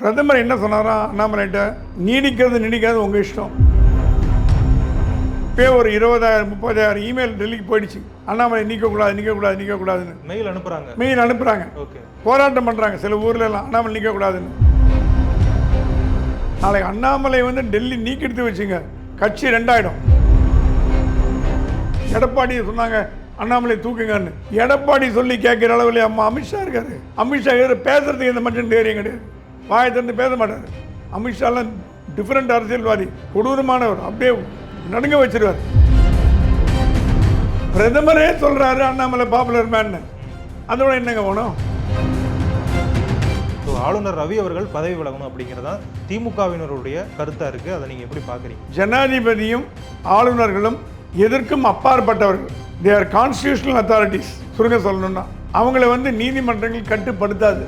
பிரதமர் என்ன சொன்னாரா அண்ணாமலைகிட்ட நீடிக்கிறது நீடிக்காது உங்கள் இஷ்டம். இப்போ ஒரு இருபதாயிரம் முப்பதாயிரம் இமெயில் டெல்லிக்கு போயிடுச்சு. அண்ணாமலை நீக்கக்கூடாது நீக்கக்கூடாது நீக்கக்கூடாதுன்னு. மெயில் அனுப்புறாங்க. மெயில் அனுப்புகிறாங்க ஓகே. போராட்டம் பண்ணுறாங்க சில ஊர்ல எல்லாம் அண்ணாமலை நீக்கக்கூடாதுன்னு. நாளைக்கு அண்ணாமலை வந்து டெல்லி நீக்கிடுத்து வச்சுங்க. கட்சி ரெண்டாயிடும். எடப்பாடி சொன்னாங்க அண்ணாமலை தூக்குங்கன்னு. எடப்பாடி சொல்லி கேட்குற அளவில் அம்மா அமித்ஷா இருக்காரு. அமித்ஷா பேசுறதுக்கு இந்த மனுஷன் தைரியம் கிடையாது. வாயை திறந்து பேச மாட்டார். அமித்ஷாலாம் டிஃப்ரெண்ட் அரசியல்வாதி கொடூரமானவர். அப்படியே நடுங்க வச்சிருவார். பிரதமரே சொல்றாரு அண்ணாமலை பாப்புலர் மேன்னு அதோட என்னங்க ஸோ ஆளுநர் ரவி அவர்கள் பதவி விலகணும் அப்படிங்கிறதா திமுகவினருடைய கருத்தா இருக்கு. அதை நீங்க எப்படி பாக்குறீங்க? ஜனாதிபதியும் ஆளுநர்களும் எதற்கும் அப்பாற்பட்டவர்கள். தே ஆர் கான்ஸ்டியூஷனல் அத்தாரிட்டிஸ் சுருங்க சொல்லணும்னா அவங்கள வந்து நீதிமன்றங்கள் கட்டுப்படுத்தாது.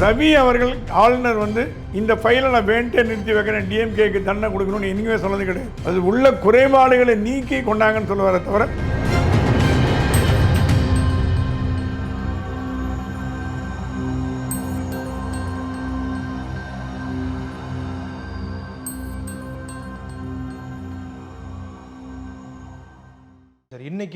ரவி அவர்கள் ஆளுநர் வந்து இந்த ஃபைலை நான் வேண்டே நிறுத்தி வைக்கிறேன் டிஎம்கேக்கு தண்டனை கொடுக்கணும்னு எங்கேயுமே சொன்னது கிடையாது. அது உள்ள குறைபாடுகளை நீக்கி கொண்டாங்கன்னு சொல்லுவாரே தவிர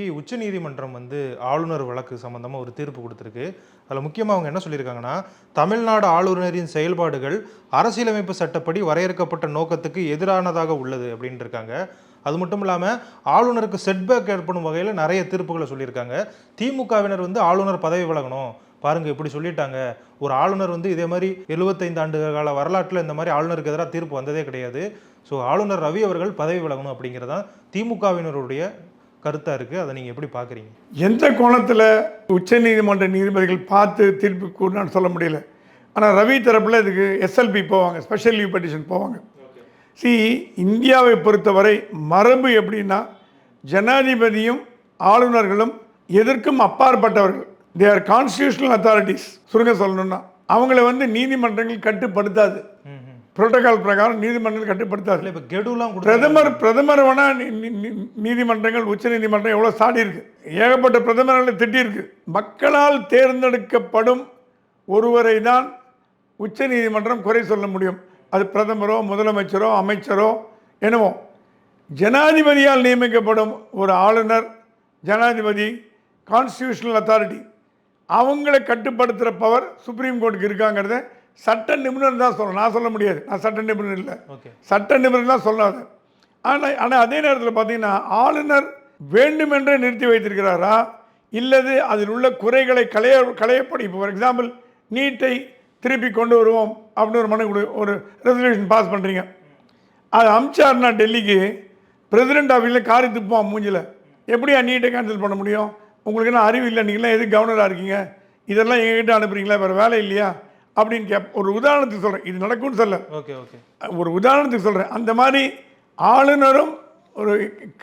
இன்னைக்கு உச்சநீதிமன்றம் வந்து ஆளுநர் வழக்கு சம்மந்தமாக ஒரு தீர்ப்பு கொடுத்துருக்கு. அதில் முக்கியமாக அவங்க என்ன சொல்லியிருக்காங்கன்னா தமிழ்நாடு ஆளுநரின் செயல்பாடுகள் அரசியலமைப்பு சட்டப்படி வரையறுக்கப்பட்ட நோக்கத்துக்கு எதிரானதாக உள்ளது அப்படின்ட்டுருக்காங்க அது மட்டும் இல்லாமல் ஆளுநருக்கு செட்பேக் ஏற்படும் வகையில் நிறைய தீர்ப்புகளை சொல்லியிருக்காங்க. திமுகவினர் வந்து ஆளுநர் பதவி விலகணும். பாருங்க இப்படி சொல்லிட்டாங்க. ஒரு ஆளுநர் வந்து இதே மாதிரி 75 ஆண்டு கால வரலாற்றில் இந்த மாதிரி ஆளுநருக்கு எதிராக தீர்ப்பு வந்ததே கிடையாது. ஸோ ஆளுநர் ரவி அவர்கள் பதவி விலகணும் அப்படிங்கிறதான் திமுகவினருடைய கருத்தாக இருக்குது அதை நீங்கள் எப்படி பார்க்குறீங்க எந்த கோணத்தில் உச்சநீதிமன்ற நீதிபதிகள் பார்த்து தீர்ப்பு கூறினான்னு சொல்ல முடியல. ஆனால் ரவி தரப்பில் இதுக்கு எஸ்எல்பி போவாங்க. ஸ்பெஷல் லீவ் பெட்டிஷன் போவாங்க. சி இந்தியாவை பொறுத்தவரை மரபு எப்படின்னா ஜனாதிபதியும் ஆளுநர்களும் எதற்கும் அப்பாற்பட்டவர்கள். தே ஆர் கான்ஸ்டியூஷனல் அத்தாரிட்டிஸ் சுருங்க சொல்லணும்னா அவங்கள வந்து நீதிமன்றங்கள் கட்டுப்படுத்தாது. புரோட்டோகால் பிரகாரம் நீதிமன்றங்கள் கட்டுப்படுத்தாது. இப்ப கெடுலாம் பிரதமர் பிரதமர் வேணா நீ- நீ- நீ- நீதிமன்றங்கள் உச்ச நீதிமன்றம் எவ்வளோ சாடி இருக்கு. ஏகப்பட்ட பிரதமர்களை திட்டியிருக்கு. மக்களால் தேர்ந்தெடுக்கப்படும் ஒருவரை தான் உச்ச நீதிமன்றம் குறை சொல்ல முடியும். அது பிரதமரோ முதலமைச்சரோ அமைச்சரோ என்னவோ. ஜனாதிபதியால் நியமிக்கப்படும் ஒரு ஆளுநர் ஜனாதிபதி கான்ஸ்டியூஷனல் அத்தாரிட்டி அவங்கள கட்டுப்படுத்துகிற பவர் சுப்ரீம் கோர்ட்டுக்கு இருக்காங்கிறத சட்ட நிபுணர் தான் சொல்லணும். நான் சொல்ல முடியாது. நான் சட்ட நிபுணர் இல்லை. சட்ட நிபுணர்லாம் சொல்லாது. ஆனால் ஆனால் அதே நேரத்தில் பார்த்தீங்கன்னா ஆளுநர் வேண்டுமென்றே நிறுத்தி வைத்திருக்கிறாரா? இல்லது அதில் உள்ள குறைகளை களைய களையப்படி. இப்போ ஃபார் எக்ஸாம்பிள் நீட்டை திருப்பி கொண்டு வருவோம் அப்படின்னு ஒரு மனு கொடு ஒரு ரெசல்யூஷன் பாஸ் பண்ணுறீங்க அது அமிச்சார்னா டெல்லிக்கு பிரசிடென்ட் ஆஃபீஸில் காரி துப்போம் மூஞ்சில். எப்படியா நீட்டை கேன்சல் பண்ண முடியும்? உங்களுக்கு என்ன அறிவு இல்லை? நீங்களாம் எது கவர்னராக இருக்கீங்க? இதெல்லாம் எங்ககிட்ட அனுப்புறீங்களா? வேறு வேலை இல்லையா? அப்படின்னு கேப் ஒரு உதாரணத்துக்கு சொல்கிறேன் இது நடக்கும்னு சொல்ல ஓகே ஓகே. ஒரு உதாரணத்துக்கு சொல்கிறேன் அந்த மாதிரி ஆளுநரும் ஒரு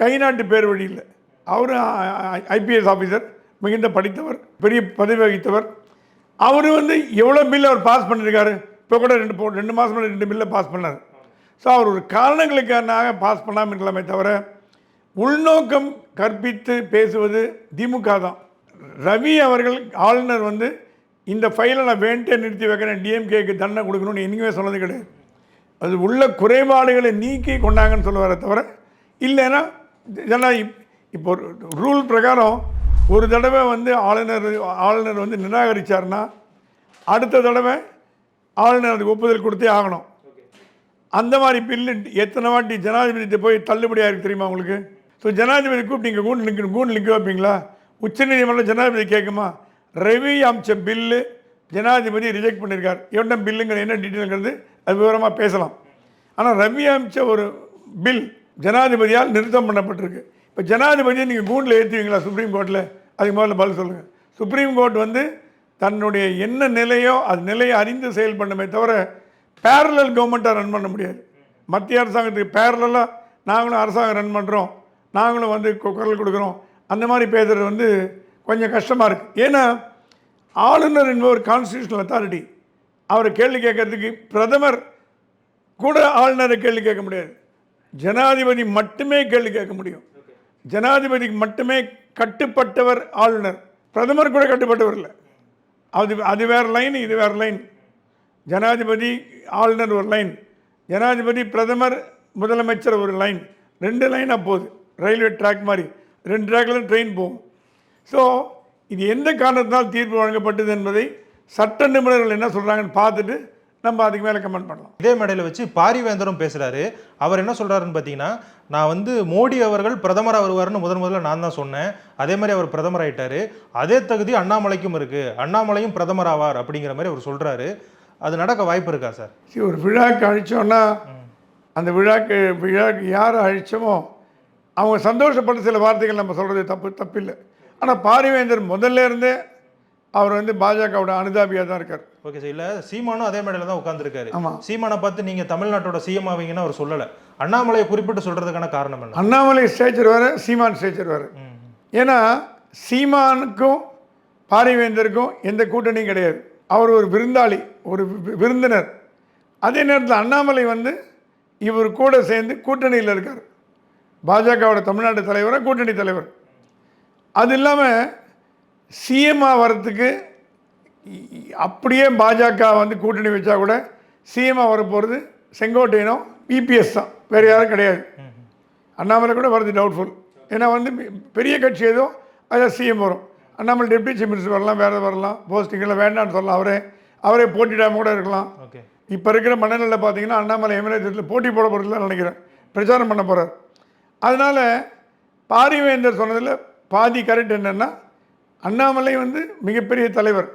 கை நாட்டு பேர் வழி இல்லை அவரும் ஐபிஎஸ் ஆஃபீஸர் மிகுந்த படித்தவர் பெரிய பதவி வகித்தவர். அவர் வந்து எவ்வளோ பில் அவர் பாஸ் பண்ணியிருக்காரு இப்போ கூட ரெண்டு போ ரெண்டு மாதம் ரெண்டு பில்லை பாஸ் பண்ணார். ஸோ அவர் ஒரு காரணங்களுக்காக பாஸ் பண்ணாமல் இருக்கலாமே தவிர உள்நோக்கம் கற்பித்து பேசுவது திமுக தான். ரவி அவர்கள் ஆளுநர் வந்து இந்த ஃபைலை நான் வேண்டே நிறுத்தி வைக்கிறேன். டிஎம்கேக்கு தண்டனை கொடுக்கணும்னு எங்கேயுமே சொன்னது கிடையாது. அது உள்ள குறைபாடுகளை நீக்கி கொண்டாங்கன்னு சொல்லுவாரே தவிர இல்லைன்னா இப்போ ரூல் பிரகாரம் ஒரு தடவை வந்து ஆளுநர் ஆளுநர் வந்து நிராகரித்தார்னா அடுத்த தடவை ஆளுநர் அதுக்கு ஒப்புதல் கொடுத்தே ஆகணும். அந்த மாதிரி பில்லு எத்தனை வாட்டி ஜனாதிபதியை போய் தள்ளுபடியாக இருக்குது தெரியுமா உங்களுக்கு? ஸோ ஜனாதிபதி கூப்பிட்டு நீங்கள் கூண்டு நிற்கணும் கூண்டு நிற்க வைப்பீங்களா? உச்சநீதிமன்றம் ஜனாதிபதி கேட்குமா? ரவி அமிச்ச பில்லு. ஜனாதிபதி ரிஜெக்ட் பண்ணியிருக்கார் என்ன பில்லுங்கிற என்ன டீட்டெயிலுங்கிறது அது விவரமாக பேசலாம். ஆனால் ரவி அமிச்ச ஒரு பில் ஜனாதிபதியால் நிறுத்தம் பண்ணப்பட்டிருக்கு. இப்போ ஜனாதிபதியை நீங்கள் கூண்டில் ஏற்றுவீங்களா சுப்ரீம் கோர்ட்டில் அதுக்கு முதல்ல பதில் சொல்லுங்கள் சுப்ரீம் கோர்ட் வந்து தன்னுடைய என்ன நிலையோ அது நிலையை அறிந்து செயல் பண்ணுமே தவிர பேரலல் கவர்மெண்ட்டாக ரன் பண்ண முடியாது. மத்திய அரசாங்கத்துக்கு பேரலாக நாங்களும் அரசாங்கம் ரன் பண்ணுறோம் நாங்களும் வந்து குரல் கொடுக்குறோம். அந்த மாதிரி பேசுகிறது வந்து கொஞ்சம் கஷ்டமாக இருக்குது ஏன்னா ஆளுநர் என்பவர் கான்ஸ்டியூஷனல் அத்தாரிட்டி அவரை கேள்வி கேட்கறதுக்கு பிரதமர் கூட ஆளுநரை கேள்வி கேட்க முடியாது. ஜனாதிபதி மட்டுமே கேள்வி கேட்க முடியும். ஜனாதிபதிக்கு மட்டுமே கட்டுப்பட்டவர் ஆளுநர். பிரதமர் கூட கட்டுப்பட்டவர் இல்லை. அது அது வேற லைன் இது வேறு லைன் ஜனாதிபதி ஆளுநர் ஒரு லைன் ஜனாதிபதி பிரதமர் முதலமைச்சர் ஒரு லைன் ரெண்டு லைனாக போகுது. ரயில்வே ட்ராக் மாதிரி. ரெண்டு ட்ராக்ல ட்ரெயின் போகும். ஸோ இது எந்த காரணத்தினால் தீர்ப்பு வழங்கப்பட்டது என்பதை சட்ட நிபுணர்கள் என்ன சொல்கிறாங்கன்னு பார்த்துட்டு நம்ம அதுக்கு மேலே கமெண்ட் பண்ணலாம். இதே மேடையில் வச்சு பாரிவேந்தரும் பேசுறாரு. அவர் என்ன சொல்றாருன்னு பார்த்தீங்கன்னா நான் வந்து மோடி அவர்கள் பிரதமராக வருவார்னு முதன் முதல்ல நான் தான் சொன்னேன். அதே மாதிரி அவர் பிரதமர் ஆயிட்டாரு. அதே தகுதி அண்ணாமலைக்கும் இருக்கு. அண்ணாமலையும் பிரதமர் ஆவார் அப்படிங்கிற மாதிரி அவர் சொல்றாரு. அது நடக்க வாய்ப்பு இருக்கா சார்? சரி ஒரு விழாக்கு அழிச்சோன்னா அந்த விழாக்கு விழாக்கு யார் அழிச்சோமோ அவங்க சந்தோஷப்பட்ட சில வார்த்தைகள் நம்ம சொல்கிறது தப்பு தப்பில்லை. ஆனால் பாரிவேந்தர் முதல்ல இருந்தே அவர் வந்து பாஜகவோட அனுதாபியாக தான் இருக்கார். ஓகே சார் இல்ல சீமானும் அதே மேடையில தான் உட்காந்துருக்காரு ஆமா. சீமானை பார்த்து நீங்க தமிழ்நாட்டோட சிஎம் ஆவீங்கன்னு அவர் சொல்லல. அண்ணாமலையை குறிப்பிட்டு சொல்றதுக்கான காரணம் என்ன? அண்ணாமலை ஸ்டேச்சர் வேறு சீமான் ஸ்டேச்சர் வேறு. ஏன்னா சீமானுக்கும் பாரிவேந்தருக்கும் எந்த கூட்டணியும் கிடையாது. அவர் ஒரு விருந்தாளி ஒரு விருந்தினர். அதே நேரத்தில் அண்ணாமலை வந்து இவர் கூட சேர்ந்து கூட்டணியில் இருக்கார். பாஜகவோட தமிழ்நாடு தலைவராக கூட்டணி தலைவர். அது இல்லாமல் சிஎம்ஆ வரத்துக்கு அப்படியே பாஜக வந்து கூட்டணி வச்சா கூட சிஎம்ஆ வர போகிறது செங்கோட்டையனும் இபிஎஸ் தான். வேறு யாரும் கிடையாது. அண்ணாமலை கூட வரது டவுட்ஃபுல் ஏன்னா வந்து பெரிய கட்சி ஏதோ அதான் சிஎம் வரும். அண்ணாமலை டெப்டி சீஃப் மினிஸ்டர் வரலாம் வேறு வரலாம். போஸ்டிங்கில் வேண்டாம்னு சொல்லலாம். அவரே அவரே போட்டிடாம கூட இருக்கலாம். இப்போ இருக்கிற மனநிலை பார்த்தீங்கன்னா அண்ணாமலை எம்எல்ஏ தேர்தலில் போட்டி போட போகிறதுல நினைக்கிறேன். பிரச்சாரம் பண்ண போகிறார் அதனால் பாரிவேந்தர் சொன்னதில் பாதி கரெக்ட் என்னென்னா அண்ணாமலை வந்து மிகப்பெரிய தலைவர்.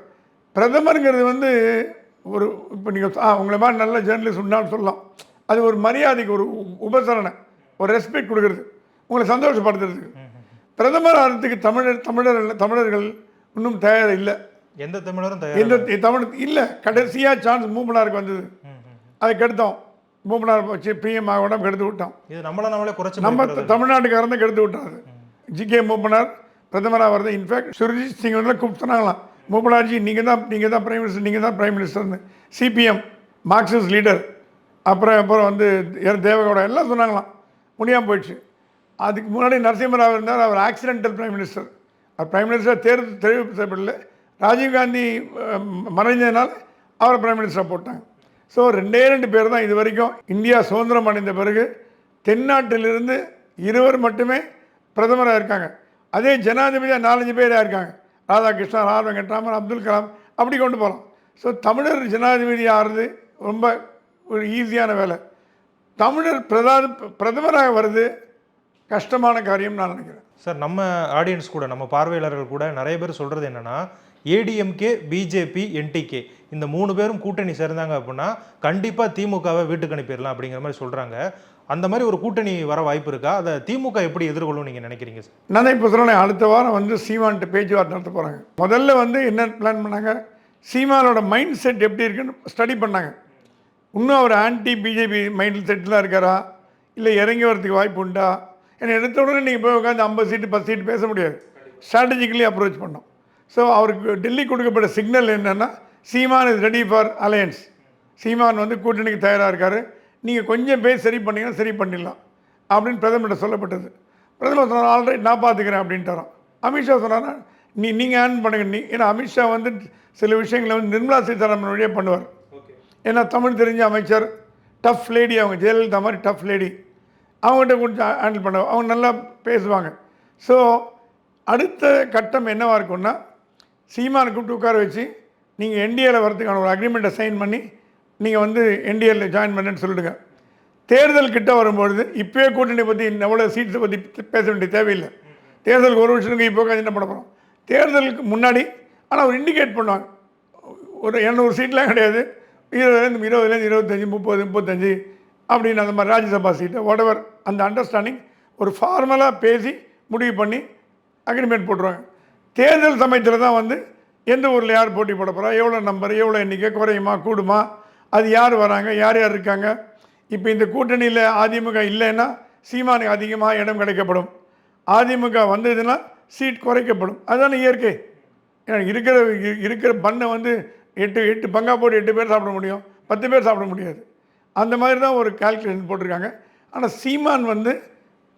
பிரதமருங்கிறது வந்து ஒரு இப்போ நீங்கள் ஆ உங்களை மாதிரி நல்ல ஜேர்னலிஸ்ட் உண்டான்னு சொல்லலாம். அது ஒரு மரியாதைக்கு ஒரு உபசரணை ஒரு ரெஸ்பெக்ட் கொடுக்கறது உங்களை சந்தோஷப்படுத்துறதுக்கு. பிரதமர் ஆகிறதுக்கு தமிழர் தமிழர் தமிழர்கள் இன்னும் தயார் இல்லை. எந்த தமிழரும் எந்த தமிழ் இல்லை கடைசியாக சான்ஸ் மூப்பனாருக்கு வந்தது. அதை கெடுத்தோம். மூப்பனார் வச்சு பிஎம் ஆகோட கெடுத்து விட்டோம். இது நம்மள நம்மளே குறைச்சு நம்ம. தமிழ்நாட்டுக்காரன் தான் கெடுத்து விட்டாரு ஜிகே மூப்பனார் பிரதமராக வரது. இன்ஃபேக்ட் சுர்ஜித் சிங் வந்து கூப்பிட்டுனாங்களாம் மூப்பனார்ஜி நீங்கள் தான் நீங்கள் தான் பிரைம் மினிஸ்டர் நீங்கள் தான் பிரைம் மினிஸ்டர்னு சிபிஎம் மார்க்சிஸ்ட் லீடர் அப்புறம் அப்புறம் வந்து யார் தேவகவுடா எல்லாம் சொன்னாங்களாம். முடியாமல் போயிடுச்சு. அதுக்கு முன்னாடி நரசிம்மராவ் இருந்தார் அவர் ஆக்சிடென்டல் பிரைம் மினிஸ்டர் அவர் பிரைம் மினிஸ்டர் தேர்வு தெரிவு செய்யப்படல. ராஜீவ்காந்தி மறைஞ்சதுனால அவரை பிரைம் மினிஸ்டராக போட்டாங்க. ஸோ ரெண்டே ரெண்டு பேர் தான் இது வரைக்கும் இந்தியா சுதந்திரம் அடைந்த பிறகு தென்னாட்டிலிருந்து இருவர் மட்டுமே பிரதமராக இருக்காங்க. அதே ஜனாதிபதியாக நாலஞ்சு பேராக இருக்காங்க. ராதாகிருஷ்ணன் ஆர் வெங்கட்ராமன் அப்துல் கலாம் அப்படி கொண்டு போகலாம். ஸோ தமிழர் ஜனாதிபதி ஆகிறது ரொம்ப ஒரு ஈஸியான வேலை. தமிழர் பிரதான பிரதமராக வருது கஷ்டமான காரியம் நான் நினைக்கிறேன். சார் நம்ம ஆடியன்ஸ் கூட நம்ம பார்வையாளர்கள் கூட நிறைய பேர் சொல்கிறது என்னன்னா ஏடிஎம்கே பிஜேபி என்டிகே இந்த மூணு பேரும் கூட்டணி சேர்ந்தாங்க அப்படின்னா கண்டிப்பாக திமுகவை வீட்டுக்கு அனுப்பிடலாம் அப்படிங்கிற மாதிரி சொல்கிறாங்க அந்த மாதிரி ஒரு கூட்டணி வர வாய்ப்பு இருக்கா? அதை திமுக எப்படி எதிர்கொள்ளும் நீங்கள் நினைக்கிறீங்க சார்? நான் தான் இப்போ சொல்கிறேன் அடுத்த வாரம் வந்து சீமான்ட்டு பேச்சுவார்த்தை நடத்த போகிறாங்க முதல்ல வந்து என்ன பிளான் பண்ணாங்க? சீமானோட மைண்ட் செட் எப்படி இருக்குன்னு ஸ்டடி பண்ணாங்க. இன்னும் அவர் ஆன்டி பிஜேபி மைண்ட் செட்டில் இருக்காரா? இல்லை இறங்கி வரதுக்கு வாய்ப்பு உண்டா? ஏன்னா எடுத்த உடனே நீங்கள் போய் உட்காந்து ஐம்பது சீட்டு பத்து சீட்டு பேச முடியாது. ஸ்ட்ராட்டஜிக்கலி அப்ரோச் பண்ணோம். ஸோ அவருக்கு டெல்லி கொடுக்கப்பட்ட சிக்னல் என்னென்னா Seeman is ready for alliance Seeman வந்து கூட்டணிக்கு தயாராக இருக்கார். நீங்கள் கொஞ்சம் பேர் சரி பண்ணீங்கன்னா சரி பண்ணிடலாம் அப்படின்னு பிரதமர்கிட்ட சொல்லப்பட்டது. பிரதமர் சொன்னார் ஆல்ரைட் நான் பார்த்துக்கிறேன் அப்படின்ட்டாராம். அமித்ஷா சொன்னாரா நீ நீங்கள் ஆன் பண்ணுங்க நீ ஏன்னா அமித்ஷா வந்து சில விஷயங்களை வந்து நிர்மலா சீதாராமன் வழியாக பண்ணுவார். ஏன்னா தமிழ் தெரிஞ்ச அமைச்சர் டஃப் லேடி அவங்க ஜெயலலிதா மாதிரி டஃப் லேடி அவங்ககிட்ட கொஞ்சம் ஹேண்டில் பண்ண அவங்க நல்லா பேசுவாங்க. ஸோ அடுத்த கட்டம் என்னவாக இருக்கும்னா சீமானை கூப்பிட்டு உட்கார வச்சு நீங்கள் என்டிஏல வரதுக்கான ஒரு அக்ரிமெண்ட்டை சைன் பண்ணி நீங்கள் வந்து என்டிஏல ஜாயின் பண்ணுன்னு சொல்லிடுங்க. தேர்தல் கிட்ட வரும்பொழுது இப்போயே கூட்டணி பற்றி எவ்வளோ சீட்ஸை பற்றி பேச வேண்டிய தேவையில்லை. தேர்தலுக்கு ஒரு வருஷத்துக்கு இப்போ உட்காந்து என்ன பண்ண போகிறோம் தேர்தலுக்கு முன்னாடி ஆனால் அவர் இண்டிகேட் பண்ணுவாங்க. ஒரு இரநூறு சீட்லாம் கிடையாது. இருபதுலேருந்து இருபதுலேருந்து இருபத்தஞ்சி முப்பது முப்பத்தஞ்சு அப்படின்னு அந்த மாதிரி ராஜ்யசபா சீட்டு ஒடவர் அந்த அண்டர்ஸ்டாண்டிங் ஒரு ஃபார்மலாக பேசி முடிவு பண்ணி அக்ரிமெண்ட் போட்டுருவாங்க. தேர்தல் சமயத்தில் தான் வந்து எந்த ஊரில் யார் போட்டி போட போகிறா எவ்வளோ நம்பர் எவ்வளோ எண்ணிக்கை குறையுமா கூடுமா? அது யார் வராங்க? யார் யார் இருக்காங்க? இப்போ இந்த கூட்டணியில் அதிமுக இல்லைன்னா சீமானுக்கு அதிகமாக இடம் கிடைக்கப்படும். அதிமுக வந்ததுன்னா சீட் குறைக்கப்படும். அதுதானே இயற்கை. ஏன்னா இருக்கிற இருக்கிற பண்ணை வந்து எட்டு எட்டு பங்கா போட்டு எட்டு பேர் சாப்பிட முடியும். பத்து பேர் சாப்பிட முடியாது. அந்த மாதிரி தான் ஒரு கால்குலேஷன் போட்டிருக்காங்க. ஆனால் சீமான் வந்து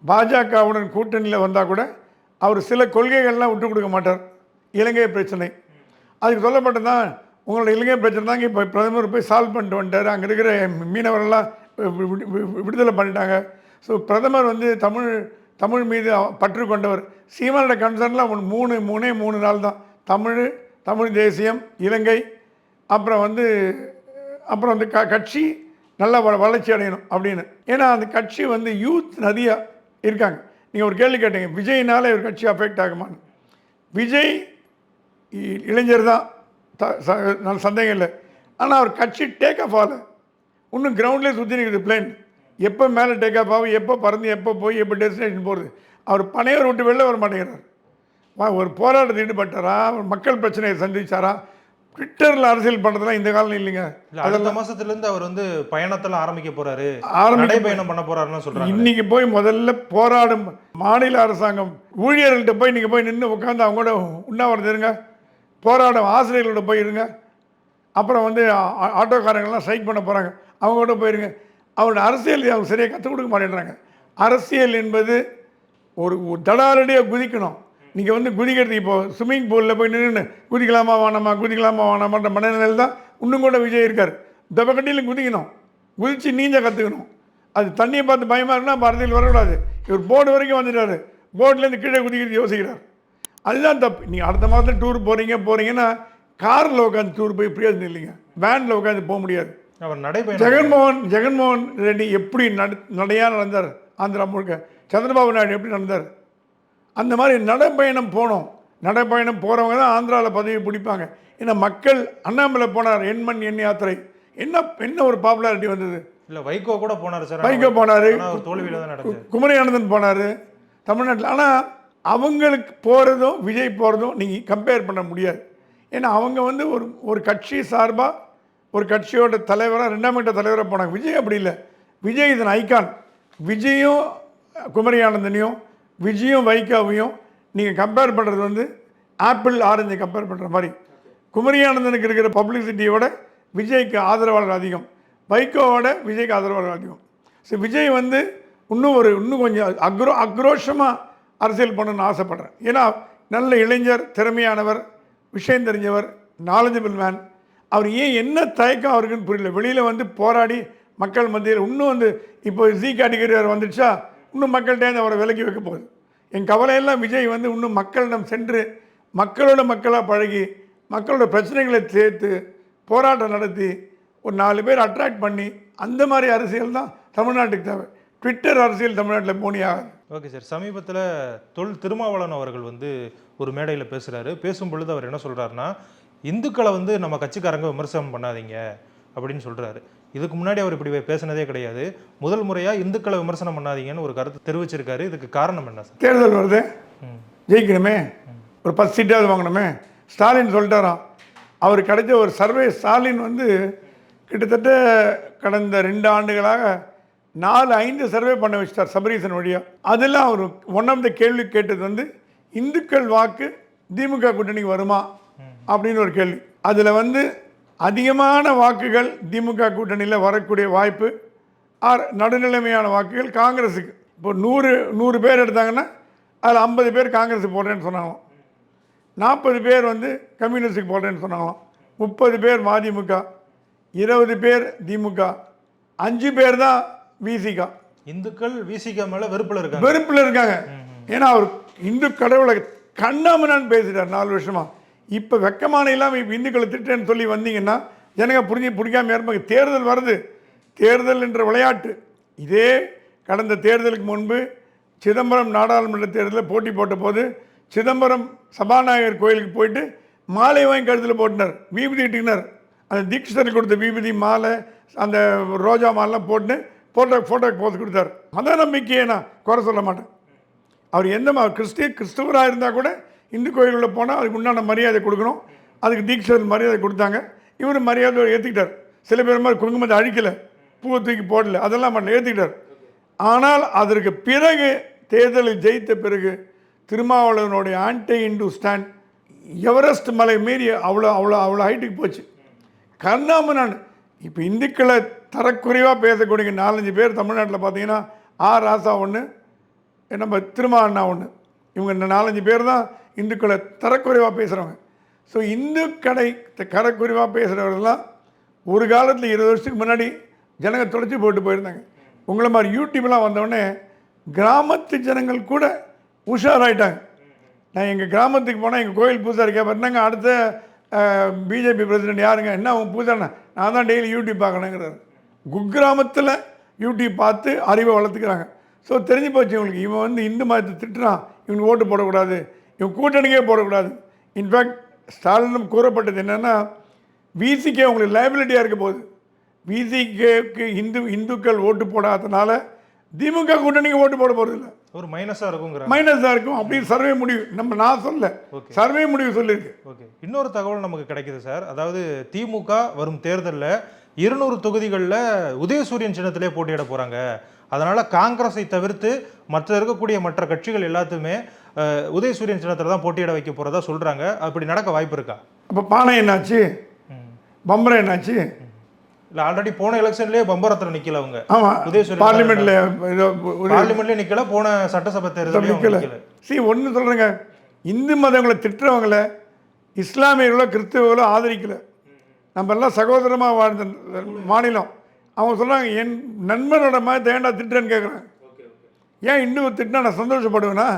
பாஜகவுடன் கூட்டணியில் வந்தால் கூட அவர் சில கொள்கைகள்லாம் விட்டு கொடுக்க மாட்டார். இலங்கை பிரச்சனை. அதுக்கு சொல்லப்பட்டதான் உங்களோட இலங்கை பிரச்சனை தாங்க இப்போ பிரதமர் போய் சால்வ் பண்ணிட்டு வந்துட்டார். அங்கே இருக்கிற மீனவரெல்லாம் விடுதலை பண்ணிட்டாங்க. ஸோ பிரதமர் வந்து தமிழ் தமிழ் மீது பற்று கொண்டவர். சீமானோட கன்சர்ன்லாம் ஒன்று மூணு மூணே மூணு நாள் தான். தமிழ் தமிழ் தேசியம் இலங்கை அப்புறம் வந்து அப்புறம் வந்து க கட்சி நல்லா வ வளர்ச்சி அடையணும் அப்படின்னு. ஏன்னா அந்த கட்சி வந்து யூத் நதியாக இருக்காங்க. நீங்கள் ஒரு கேள்வி கேட்டீங்க விஜய்னால ஒரு கட்சி அஃபெக்ட் ஆகுமான்னு. விஜய் இ- இளைஞர் தான். த- சந்தேகம் இல்லை. ஆனால் அவர் கட்சி டேக் ஆஃப் ஆகல. இன்னும் கிரவுண்ட்லேயே சுற்றி நிற்குது பிளேன் எப்போ மேலே டேக் ஆஃப் ஆகும் எப்போ பறந்து எப்போ போய் எப்போ டெஸ்டினேஷன் போகிறது அவர் பனையர் விட்டு வெளில வர மாட்டேங்கிறார். ஒரு போராட்டத்தில் ஈடுபட்டாரா? ஒரு மக்கள் பிரச்சனையை சந்திச்சாரா? ட்விட்டரில் அரசியல் பண்ணுறதுலாம் இந்த காலம் இல்லைங்க. இல்ல அடுத்த மாசத்துல இருந்து அவர் வந்து பயணத்தெல்லாம் ஆரம்பிக்க போறாரு. ஆரம்பிக்க நடைபயணம் பண்ண போறாருன்னு சொல்றாங்க. இன்னைக்கு போய் முதல்ல போராடும் மாநில அரசாங்கம் ஊழியர்கள்ட்ட போய் நீங்கள் போய் நின்று உட்காந்து அவங்க கூட உண்ணாவிரதம் இருங்க. போராடும் ஆசிரியர்களோட போயிருங்க. அப்புறம் வந்து ஆ- ஸ்ட்ரைக் பண்ண போகிறாங்க அவங்க கூட போயிருங்க. அவங்களோட அரசியல் அவங்க சரியாக கற்றுக் கொடுக்க மாட்டேன்றாங்க. அரசியல் என்பது ஒரு ஒரு தடாரடியாக குதிக்கணும். நீங்கள் வந்து குதிக்கிறது இப்போது ஸ்விம்மிங் பூலில் போய் நின்று குதிக்கலாமா வானாமா குதிக்கலாமா வானாமான்ற மனநிலையில் தான் இன்னும் கூட விஜய் இருக்கார். தபக்கட்டியில் குதிக்கணும். குதித்து நீஞ்ச கற்றுக்கணும் அது தண்ணியை பார்த்து பயமாக இருக்குன்னா அப்ப அரசியல் வரக்கூடாது. இவர் போர்டு வரைக்கும் வந்துட்டார். போர்ட்லேருந்து கீழே குதிக்கிறது யோசிக்கிறார். அதுதான் தப்பு நீங்கள் அடுத்த மாதம் டூர் போகிறீங்க போகிறீங்கன்னா காரில் உட்காந்து டூர் போய் பிரயோஜனம் இல்லைங்க வேனில் உட்காந்து போக முடியாது. அவர் நடைபயணம் ஜெகன்மோகன் ஜெகன்மோகன் ரெட்டி எப்படி நட நடையாக நடந்தார்? ஆந்திரா முழுக்க. சந்திரபாபு நாயுடு எப்படி நடந்தார்? அந்த மாதிரி நடைப்பயணம் போனோம். நடைப்பயணம் போகிறவங்க தான் ஆந்திராவில் பதவி பிடிப்பாங்க. ஏன்னா மக்கள் அண்ணாமலை போனார் எண்மண் எண் யாத்திரை. என்ன என்ன ஒரு பாப்புலாரிட்டி வந்தது? இல்ல வைகோ கூட போனாரு சார். வைகோ போனார். தோல்வியில தான் நடந்தது குமரி ஆனந்தன் போனார். தமிழ்நாட்டில். ஆனால் அவங்களுக்கு போகிறதும் விஜய் போகிறதும் நீங்கள் கம்பேர் பண்ண முடியாது. ஏன்னா அவங்க வந்து ஒரு ஒரு கட்சி சார்பாக ஒரு கட்சியோட தலைவராக ரெண்டாம் கட்ட தலைவராக போனாங்க. விஜய் அப்படி இல்லை. விஜய் இதன் ஐக்கான் விஜயும் குமரி ஆனந்தனையும் விஜயும் வைகாவையும் நீங்கள் கம்பேர் பண்ணுறது வந்து ஆப்பிள் ஆரஞ்சை கம்பேர் பண்ணுற மாதிரி. குமரி ஆனந்தனுக்கு இருக்கிற பப்ளிசிட்டியோட விஜய்க்கு ஆதரவாளர் அதிகம். வைகோவோட விஜய்க்கு ஆதரவாளர் அதிகம். ஸோ விஜய் வந்து இன்னும் ஒரு இன்னும் கொஞ்சம் அக்ரோ அக்ரோஷமாக அரசியல் பண்ணணும்னு ஆசைப்பட்றேன். ஏன்னா நல்ல இளைஞர் திறமையானவர் விஷயம் தெரிஞ்சவர் நாலேஜபிள் மேன் அவர் ஏன் என்ன தயக்கம் அவருக்குன்னு புரியல. வெளியில் வந்து போராடி மக்கள் மத்தியில் இன்னும் வந்து இப்போ ஜி கேட்டகரி வந்துடுச்சா? இன்னும் மக்கள்கிட்ட அவரை விலக்கி வைக்க போகுது. என் கவலையெல்லாம் விஜய் வந்து இன்னும் மக்களிடம் சென்று மக்களோட மக்களாக பழகி மக்களோட பிரச்சனைகளை சேர்த்து போராட்டம் நடத்தி ஒரு நாலு பேர் அட்ராக்ட் பண்ணி அந்த மாதிரி அரசியல் தான் தமிழ்நாட்டுக்கு தேவை. ட்விட்டர் அரசியல் தமிழ்நாட்டில் போனியாகாது ஓகே சார். சமீபத்தில் தொல் திருமாவளவன் அவர்கள் வந்து ஒரு மேடையில் பேசுகிறாரு பேசும் பொழுது அவர் என்ன சொல்கிறாருன்னா இந்துக்களை வந்து நம்ம கட்சிக்காரங்க விமர்சனம் பண்ணாதீங்க அப்படின்னு சொல்கிறாரு இதுக்கு முன்னாடி அவர் இப்படி பேசினதே கிடையாது. முதல் முறையாக இந்துக்களை விமர்சனம் பண்ணாதீங்கன்னு ஒரு கருத்து தெரிவிச்சிருக்காரு. இதுக்கு காரணம் என்ன சார்? தேர்தல் வருது. ம். ஜெயிக்கணுமே. ஒரு பத்து சீட்டாவது வாங்கணுமே. ஸ்டாலின் சொல்லிட்டாராம். அவர் கிடைச்ச ஒரு சர்வே ஸ்டாலின் வந்து கிட்டத்தட்ட கடந்த ரெண்டு ஆண்டுகளாக நாலு ஐந்து சர்வே பண்ண வச்சிட்டார் சபரீசன் வழியாக அதெல்லாம் அவர் ஒன் ஆஃப் த கேள்வி கேட்டது வந்து இந்துக்கள் வாக்கு திமுக கூட்டணிக்கு வருமா? அப்படின்னு ஒரு கேள்வி. அதில் வந்து அதிகமான வாக்குகள் திமுக கூட்டணியில் வரக்கூடிய வாய்ப்பு ஆர் நடுநிலைமையான வாக்குகள் காங்கிரஸுக்கு இப்போ நூறு நூறு பேர் எடுத்தாங்கன்னா அதில் ஐம்பது பேர் காங்கிரஸுக்கு போடுறேன்னு சொன்னாங்களாம். நாற்பது பேர் வந்து கம்யூனிஸ்டுக்கு போடுறேன்னு சொன்னாங்களாம். முப்பது பேர் மதிமுக இருபது பேர் திமுக அஞ்சு பேர் தான் விசிகா இந்துக்கள் விசிக மேல வெறுப்புல இருக்காங்க. வெறுப்பில் இருக்காங்க. ஏன்னா அவர் இந்து கடவுளை கண்ணாமனான்னு பேசிட்டார் நாலு வருஷமா. இப்போ வெக்கமான இல்லாமல் இப்போ இந்துக்களை திட்டேன்னு சொல்லி வந்தீங்கன்னா ஜனங்க புரிஞ்சு பிடிக்காம இருப்பாங்க தேர்தல் வருது. தேர்தல் என்ற விளையாட்டு. இதே கடந்த தேர்தலுக்கு முன்பு சிதம்பரம் நாடாளுமன்ற தேர்தலில் போட்டி போட்ட போது சிதம்பரம் சபாநாயகர் கோயிலுக்கு போயிட்டு மாலை வாங்கி கழுத்தில் போட்டினார். விபூதி இட்டினார் அந்த தீட்சிதர் கொடுத்த விபூதி மாலை அந்த ரோஜா மாலைலாம் போட்டு ஃபோட்டோ ஃபோட்டோக்கு போட்டு கொடுத்தார். மத நம்பிக்கையை நான் குறை சொல்ல மாட்டேன். அவர் எந்த ம- கிறிஸ்டிய கிறிஸ்துவராக இருந்தால் கூட இந்து கோயிலுக்குள்ளே போனால் அதுக்கு உண்டான மரியாதை கொடுக்கணும். அதுக்கு தீட்சை மரியாதை கொடுத்தாங்க. இவர் மரியாதை ஏற்றுக்கிட்டார் சில பேர் மாதிரி குங்குமத்தை அழிக்கலை. பூவை தூக்கி போடல. அதெல்லாம் பண்ண ஏற்றுக்கிட்டார் ஆனால் அதற்கு பிறகு தேர்தலில் ஜெயித்த பிறகு திருமாவளவனுடைய ஆன்டி இண்டு ஸ்டாண்ட் எவரெஸ்ட் மலை மீறி அவ்வளோ அவ்வளோ அவ்வளோ ஹைட்டுக்கு போச்சு. கருணாமனான் இப்போ இந்துக்களை தரக்குறைவாக பேசக்கூடிய நாலஞ்சு பேர் தமிழ்நாட்டில் பார்த்தீங்கன்னா ஆர் ராசா ஒன்று நம்ம திருமா அண்ணா ஒன்று இவங்க இந்த நாலஞ்சு பேர் தான் இந்துக்களை தரக்குறைவாக பேசுகிறவங்க ஸோ இந்து கடை கரக்குறைவாக பேசுகிறவர்கள்லாம் ஒரு காலத்தில் இருபது வருஷத்துக்கு முன்னாடி ஜனங்க தொலைச்சி போட்டு போயிருந்தாங்க. உங்களை மாதிரி யூடியூப்லாம் வந்தோடனே கிராமத்து ஜனங்கள் கூட உஷாராயிட்டாங்க. நான் எங்கள் கிராமத்துக்கு போனால் எங்கள் கோயில் பூசாரி கேட்பேன் அடுத்த பிஜேபி பிரசிடென்ட் யாருங்க? என்ன அவங்க பூசாண்ணா நான் தான் டெய்லி யூடியூப் பார்க்கணுங்கிறாரு. குக்கிராமத்தில் யூடியூப் பார்த்து அறிவை வளர்த்துக்கிறாங்க. ஸோ தெரிஞ்சு போச்சு இவங்களுக்கு. இவன் வந்து இந்து மதத்தை திட்டுறான். இவனுக்கு ஓட்டு போடக்கூடாது. இவன் கூட்டணிக்கே போடக்கூடாது. இன்ஃபேக்ட் ஸ்டாலினும் கூறப்பட்டது என்னென்னா விசிக்கே உங்களுக்கு லைபிலிட்டியாக இருக்க போகுது. விசிகேக்கு இந்து இந்துக்கள் ஓட்டு போடாதனால திமுக கூட்டணிக்கு ஓட்டு போட போகிறது இல்லை ஒரு மைனஸாக இருக்குங்கிற மைனஸாக இருக்கும். அப்படி சர்வே முடிவு. நம்ம நான் சொல்ல. சர்வே முடிவு சொல்லியிருக்கு ஓகே இன்னொரு தகவல் நமக்கு கிடைக்குது சார் அதாவது திமுக வரும் தேர்தலில் இருநூறு தொகுதிகளில் உதயசூரியன் சின்னத்திலே போட்டியிட போகிறாங்க அதனால் காங்கிரஸை தவிர்த்து மற்ற இருக்கக்கூடிய மற்ற கட்சிகள் எல்லாத்துமே அஹ், உதயசூரியன் சின்னத்தில் தான் போட்டியிட வைக்க போகிறதா சொல்கிறாங்க அப்படி நடக்க வாய்ப்பு இருக்கா? அப்போ பானை என்னாச்சு? பம்பரம் என்னாச்சு? இல்லை ஆல்ரெடி போன எலெக்ஷன்லேயே பம்பரத்தில் நிற்கல அவங்க. ஆமாம் ஏதோ ஒரு பார்லிமெண்ட்லேயே நிற்கல போன சட்டசபை தேர்தலையும் நிக்கல. நிற்கல சரி ஒன்று சொல்கிறேங்க இந்து மதங்களை திட்டுறவங்கள இஸ்லாமியர்களோ கிறிஸ்தவர்களோ ஆதரிக்கல. நம்ம எல்லாம் சகோதரமாக வாழ்ந்த மாநிலம். அவங்க சொல்கிறாங்க என் நண்பனோட மாதிரி ஏன்டா திட்டுறேன்னு கேட்குறாங்க ஏன் இந்துவை திட்டினா நான் சந்தோஷப்படுவேனா?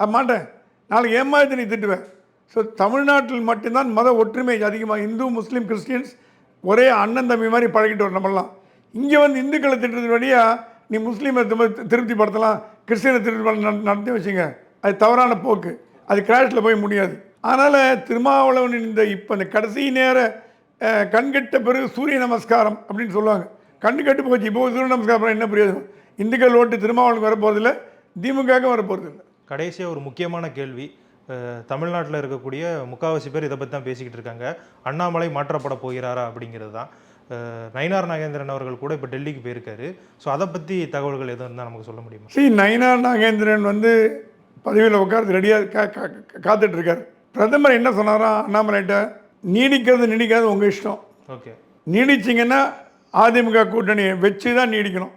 மாட்டேன். நாளைக்கு ஏமாத்தி நீ திட்டுவேன் ஸோ தமிழ்நாட்டில் மட்டும்தான் மத ஒற்றுமை அதிகமாக இந்து முஸ்லீம் கிறிஸ்டியன்ஸ் ஒரே அண்ணன் தம்பி மாதிரி பழகிட்டு வரோம் நம்மலாம் இங்கே வந்து இந்துக்களை திட்டுறது வழியாக நீ முஸ்லீமை திருப்தி படுத்தலாம் கிறிஸ்டியனை திருப்தி நடத்தி வச்சுங்க. அது தவறான போக்கு. அது கிராஷில் போய் முடியாது. அதனால் திருமாவளவனின் இந்த இப்போ இந்த கடைசி நேர கண்கட்ட கண்கெட்ட பிறகு சூரிய நமஸ்காரம் அப்படின்னு சொல்லுவாங்க. கண்ணு கட்டு போச்சு இப்போ சூரிய நமஸ்காரம் என்ன பிரயோஜனம் இந்துக்கள் ஓட்டு திருமாவளவனுக்கு வரப்போகிறதில்ல திமுகவுக்கு வரப்போகிறதில்ல கடைசியாக ஒரு முக்கியமான கேள்வி. தமிழ்நாட்டில் இருக்கக்கூடிய முக்காவாசி பேர் இதை பற்றி தான் பேசிக்கிட்டு இருக்காங்க. அண்ணாமலை மாற்றப்பட போகிறாரா அப்படிங்கிறது தான். நயினார் நாகேந்திரன் அவர்கள் கூட இப்போ டெல்லிக்கு போயிருக்காரு. ஸோ அதை பற்றி தகவல்கள் எதுவும் இருந்தால் நமக்கு சொல்ல முடியுமா? சி நயினார் நாகேந்திரன் வந்து பதவியில் உட்கார்ந்து ரெடியாக கா காத்துட்ருக்கார் பிரதமர் என்ன சொன்னாராம் அண்ணாமலைகிட்ட? நீடிக்கிறது நீடிக்காது உங்கள் இஷ்டம். ஓகே. நீடிச்சிங்கன்னா அதிமுக கூட்டணியை வச்சு தான் நீடிக்கணும்.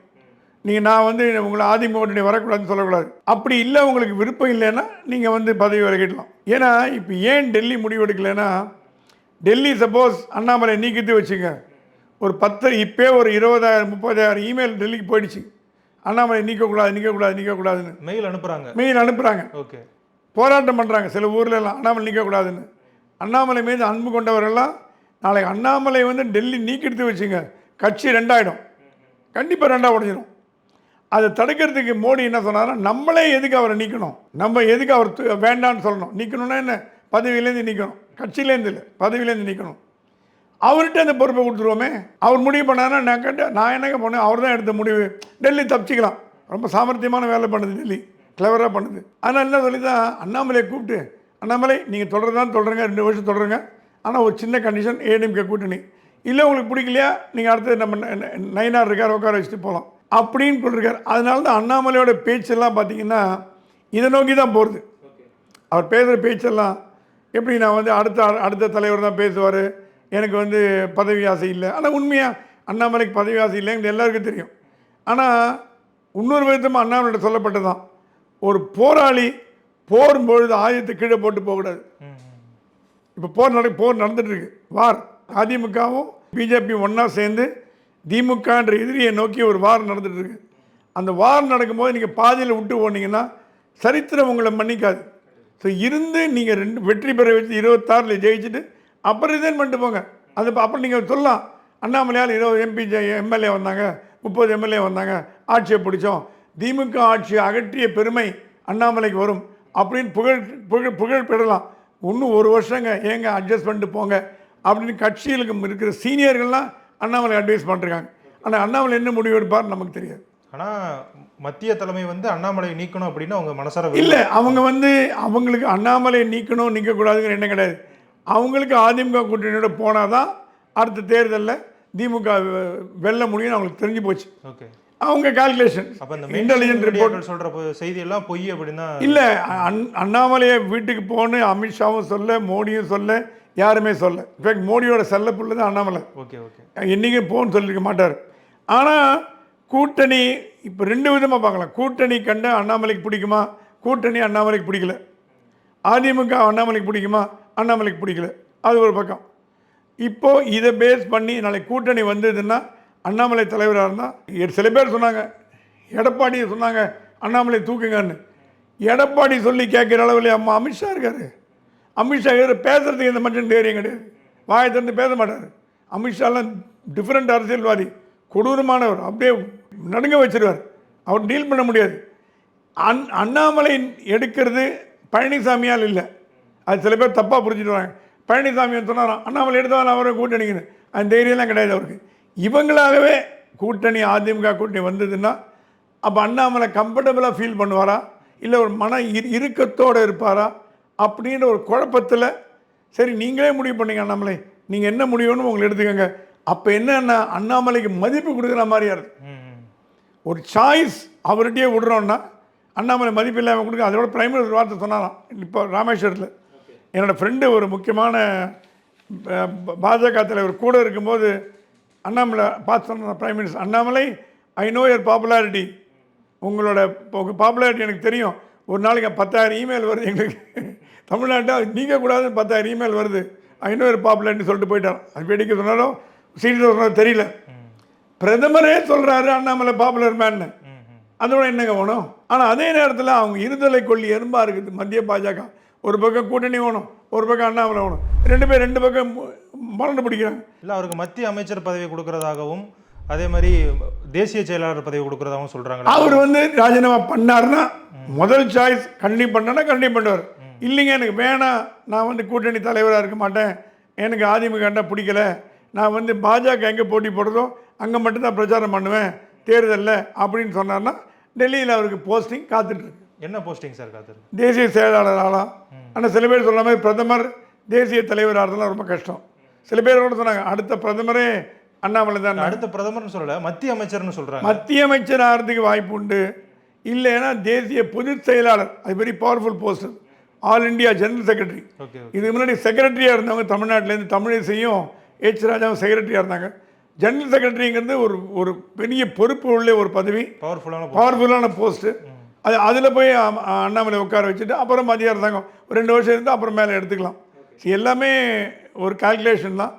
நீங்கள் நான் வந்து உங்களை அதிமுக கூட்டணி வரக்கூடாதுன்னு சொல்லக்கூடாது. அப்படி இல்லை உங்களுக்கு விருப்பம் இல்லைன்னா நீங்கள் வந்து பதவி விலகிடலாம். ஏன்னா இப்போ ஏன் டெல்லி முடிவு எடுக்கலைன்னா டெல்லி சப்போஸ் அண்ணாமலை நீக்கிட்டு வச்சுங்க. ஒரு பத்து இப்போ ஒரு இருபதாயிரம் முப்பதாயிரம் இமெயில் டெல்லிக்கு போயிடுச்சு. அண்ணாமலை நீக்கக்கூடாது நீக்கக்கூடாது நீக்கக்கூடாதுன்னு. மெயில் அனுப்புகிறாங்க மெயில் அனுப்புகிறாங்க ஓகே. போராட்டம் பண்ணுறாங்க சில ஊர்ல எல்லாம் அண்ணாமலை நீக்கக்கூடாதுன்னு. அண்ணாமலை மீது அன்பு கொண்டவரெல்லாம் நாளைக்கு அண்ணாமலை வந்து டெல்லி நீக்கிடுத்து வச்சுங்க. கட்சி ரெண்டாயிடும். கண்டிப்பாக ரெண்டாக உடஞ்சிடும் அதை தடுக்கிறதுக்கு மோடி என்ன சொன்னார்னா நம்மளே எதுக்கு அவரை நீக்கணும்? நம்ம எதுக்கு அவர் து- வேண்டான்னு சொல்லணும். நீக்கணும்னா என்ன? பதவியிலேருந்து நீக்கணும். கட்சியிலேருந்து இல்லை பதவியிலேருந்து நீக்கணும். அவர்கிட்ட அந்த பொறுப்பை கொடுத்துருவோமே. அவர் முடிவு பண்ணாருன்னா நான் கேட்ட நான் என்னங்க பண்ணேன் அவர் தான் எடுத்த முடிவு. டெல்லி தப்பிச்சிக்கலாம். ரொம்ப சாமர்த்தியமான வேலை பண்ணுது டெல்லி. கிளவராக பண்ணுது. ஆனால் என்ன சொல்லி தான் அண்ணாமலையை கூப்பிட்டு அண்ணாமலை நீங்கள் தொடர்தான் தொடருங்க ரெண்டு வருஷம் தொடருங்க ஆனால் ஒரு சின்ன கண்டிஷன் ஏடிஎம்கே கூட்டணி. இல்லை உங்களுக்கு பிடிக்கலையா? நீங்கள் அடுத்து நம்ம ந- ந- இருக்கார் உட்கார வச்சுட்டு போகலாம் அப்படின்னு சொல்லியிருக்கார் அதனால தான் அண்ணாமலையோட பேச்செல்லாம் பார்த்தீங்கன்னா இதை நோக்கி தான் போகிறது அவர் பேசுகிற பேச்செல்லாம் எப்படி நான் வந்து அடுத்த அடுத்த தலைவர் தான் பேசுவார்? எனக்கு வந்து பதவி ஆசை இல்லை. ஆனால் உண்மையாக அண்ணாமலைக்கு பதவி ஆசை இல்லைங்கிறது எல்லாருக்கும் தெரியும். ஆனால் இன்னொரு விதமாக அண்ணாமலையிட்ட சொல்லப்பட்டதான் ஒரு போராளி போர் பொழுது ஆயுதத்தை கீழே போட்டு போகக்கூடாது. இப்போ போர் நட போர் நடந்துட்டுருக்கு வார். அதிமுகவும் பிஜேபியும் ஒன்றா சேர்ந்து திமுகன்ற எதிரியை நோக்கி ஒரு வார் நடந்துகிட்ருக்கு அந்த வார் நடக்கும்போது நீங்கள் பாதியில் விட்டு போனீங்கன்னா சரித்திரம் உங்களை மன்னிக்காது. ஸோ இருந்து நீங்கள் ரெண்டு வெற்றி பெற வச்சு இருபத்தாறில் ஜெயிச்சுட்டு அப்புறம் ரிசைன் பண்ணிட்டு போங்க. அது அப்புறம் நீங்கள் சொல்லலாம். அண்ணாமலையால் இருபது எம்பி எம்எல்ஏ வந்தாங்க முப்பது எம்எல்ஏ வந்தாங்க ஆட்சியை பிடிச்சோம். திமுக ஆட்சியை அகற்றிய பெருமை அண்ணாமலைக்கு வரும். அப்படின்னு புகழ் புகழ் புகழ் பெறலாம். இன்னும் ஒரு வருஷங்க ஏங்க அட்ஜஸ்ட் பண்ணிட்டு போங்க. அப்படின்னு கட்சிகளுக்கு இருக்கிற சீனியர்கள்லாம் அண்ணாமலை அட்வைஸ் பண்ணிருக்காங்க. ஆனால் அண்ணாமலை என்ன முடிவு எடுப்பார் நமக்கு தெரியாது. ஆனால் மத்திய தலைமை வந்து அண்ணாமலையை நீக்கணும் அப்படின்னு அவங்க மனசார இல்லை அவங்க வந்து அவங்களுக்கு அண்ணாமலை நீக்கணும் நீக்கக்கூடாதுங்கிற எண்ணம் கிடையாது. அவங்களுக்கு அதிமுக கூட்டணியோட போனால் தான் அடுத்த தேர்தலில் திமுக வெல்ல முடியும்னு அவங்களுக்கு தெரிஞ்சு போச்சு. ஓகே. அவங்க கால்குலேஷன் அப்போ இந்த இன்டெலிஜென்ட் ரிப்போர்ட் பொ- செய்தியெல்லாம் பொய் அப்படின்னா இல்லை அண் அண்ணாமலையை வீட்டுக்கு போன்னு அமித்ஷாவும் சொல்ல மோடியும் சொல்ல யாருமே சொல்ல. இன்ஃபேக்ட் மோடியோட செல்ல புள்ள தான் அண்ணாமலை. Okay okay. என்றைக்கும் போன்னு சொல்லியிருக்க மாட்டார். ஆனால் கூட்டணி இப்போ ரெண்டு விதமாக பார்க்கலாம். கூட்டணி கண்ட அண்ணாமலைக்கு பிடிக்குமா? கூட்டணி அண்ணாமலைக்கு பிடிக்கல. அதிமுக அண்ணாமலைக்கு பிடிக்குமா? அண்ணாமலைக்கு பிடிக்கல. அது ஒரு பக்கம். இப்போ இதை பேஸ் பண்ணி நாளைக்கு கூட்டணி வந்ததுன்னா அண்ணாமலை தலைவராக இருந்தால் சில பேர் சொன்னாங்க எடப்பாடி சொன்னாங்க அண்ணாமலை தூக்குங்கன்னு. எடப்பாடி சொல்லி கேட்குற அளவில் அம்மா அமித்ஷா இருக்காரு. அமித்ஷா இருக்காரு பேசுகிறதுக்கு இந்த மனுஷன் தைரியம் கிடையாது. வாயை திறந்து பேச மாட்டார். அமித்ஷாலாம் டிஃப்ரெண்ட் அரசியல்வாதி. கொடூரமானவர். அப்படியே நடுங்க வச்சிருவார். அவர் டீல் பண்ண முடியாது. அன் அண்ணாமலை எடுக்கிறது பழனிசாமியால் இல்லை. அது சில பேர் தப்பாக புரிஞ்சுடுவாங்க பழனிசாமி சொன்னாராம் அண்ணாமலை எடுத்தாலும் அவரை கூட்டணிங்கன்னு அந்த தைரியம்லாம் கிடையாது அவருக்கு. இவங்களாகவே கூட்டணி அதிமுக கூட்டணி வந்ததுன்னா அப்போ அண்ணாமலை கம்ஃபர்டபுளாக ஃபீல் பண்ணுவாரா? இல்லை ஒரு மன இரு இறுக்கத்தோடு இருப்பாரா? அப்படின்ற ஒரு குழப்பத்தில் சரி நீங்களே முடிவு பண்ணீங்க அண்ணாமலை. நீங்கள் என்ன முடிவுன்னு உங்களை எடுத்துக்கோங்க. அப்போ என்னன்னா அண்ணாமலைக்கு மதிப்பு கொடுக்குற மாதிரியா இருக்கு ம், ம். ஒரு சாய்ஸ் அவர்கிட்டயே விடுறோன்னா அண்ணாமலை மதிப்பு இல்லாமல் கொடுக்க அதோட பிரைமரி ஒரு வார்த்தை சொன்னாராம் இப்போ ராமேஸ்வரத்தில். என்னோடய ஃப்ரெண்டு ஒரு முக்கியமான பாஜக தலைவர் கூட இருக்கும்போது அண்ணாமலை பார்த்து சொன்ன prime minister Annamalai I know your popularity உங்களோட உங்கள் பாப்புலாரிட்டி எனக்கு தெரியும். ஒரு நாளைக்கு பத்தாயிரம் இமெயில் வருது எங்களுக்கு. தமிழ்நாட்டில் நீங்கள் கூடாது பத்தாயிரம் இமெயில் வருது. யர் பாப்புலாரிட்டி சொல்லிட்டு போயிட்டார் அது வேடிக்கை சொன்னாலும் சீரியஸாக சொன்னாலும் தெரியல. பிரதமரே சொல்கிறாரு அண்ணாமலை பாப்புலர் மேன்னு. அதோட என்னங்க வேணும்? ஆனால் அதே நேரத்தில் அவங்க இருதலை கொள்ளி எறும்பா இருக்குது. மத்திய பாஜக. ஒரு பக்கம் கூட்டணி வேணும் ஒரு பக்கம் அண்ணாமலை வேணும். ரெண்டு பேர் ரெண்டு பக்கம் மறந்து பிடிக்கிறாங்க. இல்ல அவருக்கு மத்திய அமைச்சர் பதவி கொடுக்கறதாகவும் அதே மாதிரி தேசிய செயலாளர் பதவி கொடுக்கறதாகவும் சொல்றாங்க அவர் வந்து ராஜினாமா பண்ணாருன்னா முதல் சாய்ஸ் கண்டி பண்ணனா கண்டி பண்ணுவார். இல்லைங்க எனக்கு வேணாம். நான் வந்து கூட்டணி தலைவராக இருக்க மாட்டேன். எனக்கு அதிமுகண்டா பிடிக்கல. நான் வந்து பாஜக எங்கே போட்டி போடுறதோ அங்கே மட்டும்தான் பிரச்சாரம் பண்ணுவேன். தேர்தலில் அப்படின்னு சொன்னார்னா டெல்லியில் அவருக்கு போஸ்டிங் காத்துட்ருக்கு. என்ன போஸ்டிங் சார் காத்திரு தேசிய செயலாளர் ஆகலாம் ஆனால் சில பேர் சொல்ல மாதிரி பிரதமர் தேசிய தலைவர் ஆகிறதுலாம் ரொம்ப கஷ்டம். சில பேர் கூட சொன்னாங்க அடுத்த பிரதமரே அண்ணாமலை தான். அடுத்த பிரதமர்னு சொல்லல மத்திய அமைச்சர்னு சொல்றாங்க. மத்திய அமைச்சர் ஆகிறதுக்கு வாய்ப்பு உண்டு. இல்லைன்னா தேசிய பொதுச் செயலாளர் அது very powerful post all India general secretary. இதுக்கு முன்னாடி செக்ரட்டரியாக இருந்தவங்க தமிழ்நாட்டிலேருந்து தமிழிசையும் ஹெச் ராஜாவும் செக்ரட்டரியாக இருந்தாங்க. ஜெனரல் செக்ரட்டரிங்கிறது ஒரு ஒரு பெரிய பொறுப்பு உள்ள ஒரு பதவி. பவர்ஃபுல்லான பவர்ஃபுல்லான போஸ்ட்டு அது அதில் போய் அண்ணாமலை உட்கார வச்சுட்டு அப்புறம் மத்திய அரசாங்கம். ஒரு ரெண்டு வருஷம் இருந்து அப்புறம் மேலே எடுத்துக்கலாம். எல்லாமே ஒரு கால்குலேஷன் தான்.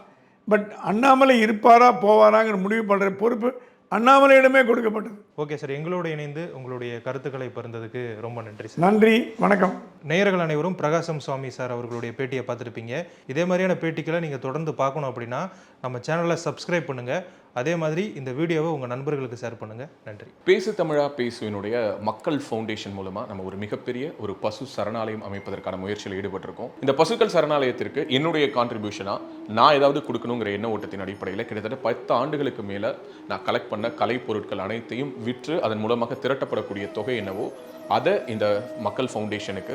பட் அண்ணாமலை இருப்பாரா போவாராங்கிற முடிவு பண்ணுற பொறுப்பு அண்ணாமலையிடமே கொடுக்கப்பட்டது. ஓகே சார் எங்களோடு இணைந்து உங்களுடைய கருத்துக்களை பகிர்ந்ததுக்கு ரொம்ப நன்றி சார். நன்றி வணக்கம். நேயர்கள் அனைவரும் பிரகாசம் சுவாமி சார் அவர்களுடைய பேட்டியை பார்த்துருப்பீங்க. இதே மாதிரியான பேட்டிகளை நீங்கள் தொடர்ந்து பார்க்கணும் அப்படின்னா நம்ம சேனலை சப்ஸ்கிரைப் பண்ணுங்கள் அதே மாதிரி இந்த வீடியோவை உங்கள் நண்பர்களுக்கு ஷேர் பண்ணுங்கள் நன்றி. பேசு தமிழா பேசுவினுடைய மக்கள் ஃபவுண்டேஷன் மூலமா நம்ம ஒரு மிகப்பெரிய ஒரு பசு சரணாலயம் அமைப்பதற்கான முயற்சியில் ஈடுபட்டிருக்கோம். இந்த பசுக்கள் சரணாலயத்திற்கு என்னுடைய கான்ட்ரிபியூஷனா நான் ஏதாவது கொடுக்கணுங்கிற எண்ண ஓட்டத்தின் அடிப்படையில் கிட்டத்தட்ட பத்து ஆண்டுகளுக்கு மேல நான் கலெக்ட் பண்ண கலை பொருட்கள் அனைத்தையும் விற்று அதன் மூலமாக திரட்டப்படக்கூடிய தொகை என்னவோ அதை இந்த மக்கள் ஃபவுண்டேஷனுக்கு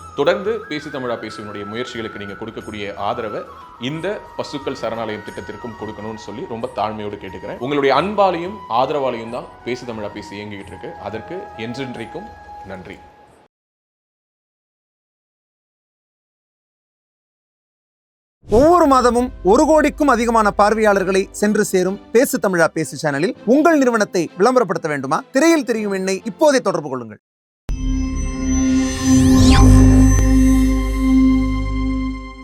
தொடர்ந்து பேசி தமிழா பேசுவனுடைய முயற்சிகளுக்கு நீங்கள் கொடுக்கக்கூடிய ஆதரவை இந்த பசுக்கள் சரணாலயம் திட்டத்திற்கும் கொடுக்கணும்னு சொல்லி ரொம்ப தாழ்மையோடு கேட்டுக்கிறேன். உங்களுடைய அன்பாலையும் ஆதரவாலையும் தான் பேசி தமிழா பேசி இயங்கிக்கிட்டு இருக்கு. அதற்கு என்றென்றைக்கும் நன்றி. ஒவ்வொரு மாதமும் ஒரு கோடிக்கும் அதிகமான பார்வையாளர்களை சென்று சேரும் பேசு தமிழா பேசு சேனலில் உங்கள் நிறுவனத்தை விளம்பரப்படுத்த வேண்டுமா? திரையில் தெரியும் எண்ணை இப்போதே தொடர்பு கொள்ளுங்கள்.